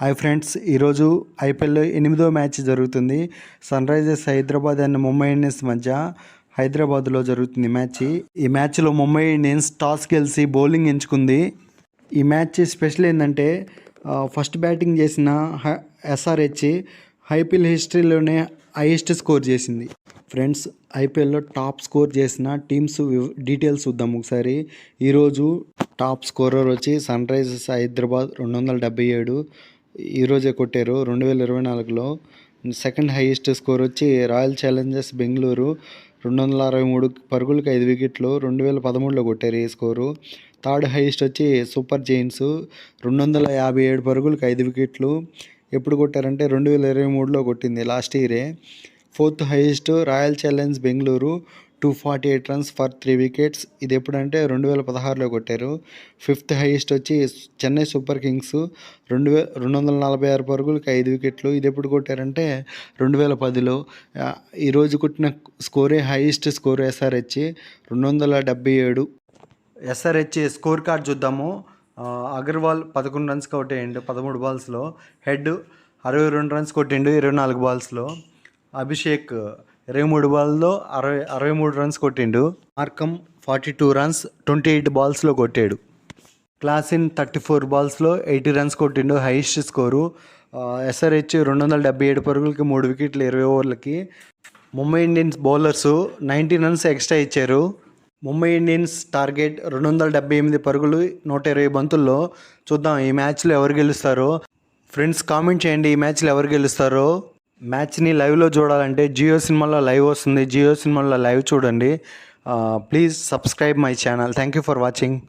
Hi friends ఈరోజు ఐపీఎల్లో ఎనిమిదో మ్యాచ్ జరుగుతుంది. Sunrisers Hyderabad and Mumbai Indians మధ్య హైదరాబాద్లో జరుగుతుంది మ్యాచ్. ఈ మ్యాచ్లో ముంబై ఇండియన్స్ టాస్ గెలిచి బౌలింగ్ ఎంచుకుంది. ఈ మ్యాచ్ స్పెషల్ ఏంటంటే ఫస్ట్ బ్యాటింగ్ చేసిన హ- ఎస్ఆర్హెచ్ ఐపీఎల్ హిస్టరీలోనే హైయెస్ట్ స్కోర్ చేసింది. ఫ్రెండ్స్ ఐపీఎల్లో టాప్ స్కోర్ చేసిన టీమ్స్ డీటెయిల్స్ చూద్దాం ఒకసారి. ఈరోజు టాప్ స్కోరర్ వచ్చి సన్ రైజర్స్ హైదరాబాద్ రెండు వందల డెబ్బై ఏడు ఈరోజే కొట్టారు. రెండు వేల ఇరవై నాలుగులో సెకండ్ హైయెస్ట్ స్కోర్ వచ్చి రాయల్ ఛాలెంజర్స్ బెంగళూరు రెండు వందల అరవై మూడు పరుగులకు ఐదు వికెట్లు రెండు వేల పదమూడులో కొట్టారు ఈ స్కోరు. థర్డ్ హైయెస్ట్ వచ్చి సూపర్ జైన్స్ రెండు వందల యాభై ఏడు పరుగులకు ఐదు వికెట్లు ఎప్పుడు కొట్టారంటే రెండు వేల ఇరవై మూడులో కొట్టింది లాస్ట్ ఇయరే. Fourth highest Royal Challenge Bengaluru two forty eight runs for three wickets ఇది ఎప్పుడంటే రెండు వేల పదహారులో కొట్టారు. ఫిఫ్త్ హైయెస్ట్ వచ్చి చెన్నై సూపర్ కింగ్స్ రెండు వే రెండు వందల నలభై ఆరు పరుగులకి ఐదు వికెట్లు. ఇది ఎప్పుడు కొట్టారంటే రెండు వేల పదిలో. ఈరోజు కొట్టిన స్కోరే హైయెస్ట్ స్కోర్ ఎస్ఆర్హెచ్ రెండు వందల డెబ్బై ఏడు. ఎస్ఆర్హెచ్ స్కోర్ కార్డ్ చూద్దాము. అగర్వాల్ పదకొండు రన్స్ కొట్టేయండు పదమూడు బాల్స్లో హెడ్ అరవై రెండు రన్స్ కొట్టిండు ఇరవై నాలుగు బాల్స్లో అభిషేక్ ఇరవై మూడు బాల్లో అరవై అరవై మూడు రన్స్ కొట్టిండు. Markram forty two runs twenty eight బాల్స్లో కొట్టాడు. క్లాసిన్ థర్టీ ఫోర్ బాల్స్లో ఎయిటీ రన్స్ కొట్టిండు. హైయెస్ట్ స్కోరు ఎస్ఆర్హెచ్ రెండు వందల డెబ్బై ఏడు పరుగులకి మూడు వికెట్లు ఇరవై ఓవర్లకి. Mumbai Indians bowlers ninety runs extra ఇచ్చారు. ముంబై ఇండియన్స్ టార్గెట్ రెండు వందల డెబ్బై ఎనిమిది పరుగులు నూట ఇరవై బంతుల్లో. చూద్దాం ఈ మ్యాచ్లో ఎవరు గెలుస్తారో. ఫ్రెండ్స్ కామెంట్ చేయండి ఈ మ్యాచ్లో ఎవరు గెలుస్తారో. మ్యాచ్ని లైవ్లో చూడాలంటే జియో సినిమాలో లైవ్ వస్తుంది. జియో సినిమాలో లైవ్ చూడండి. Please subscribe my channel. Thank you for watching.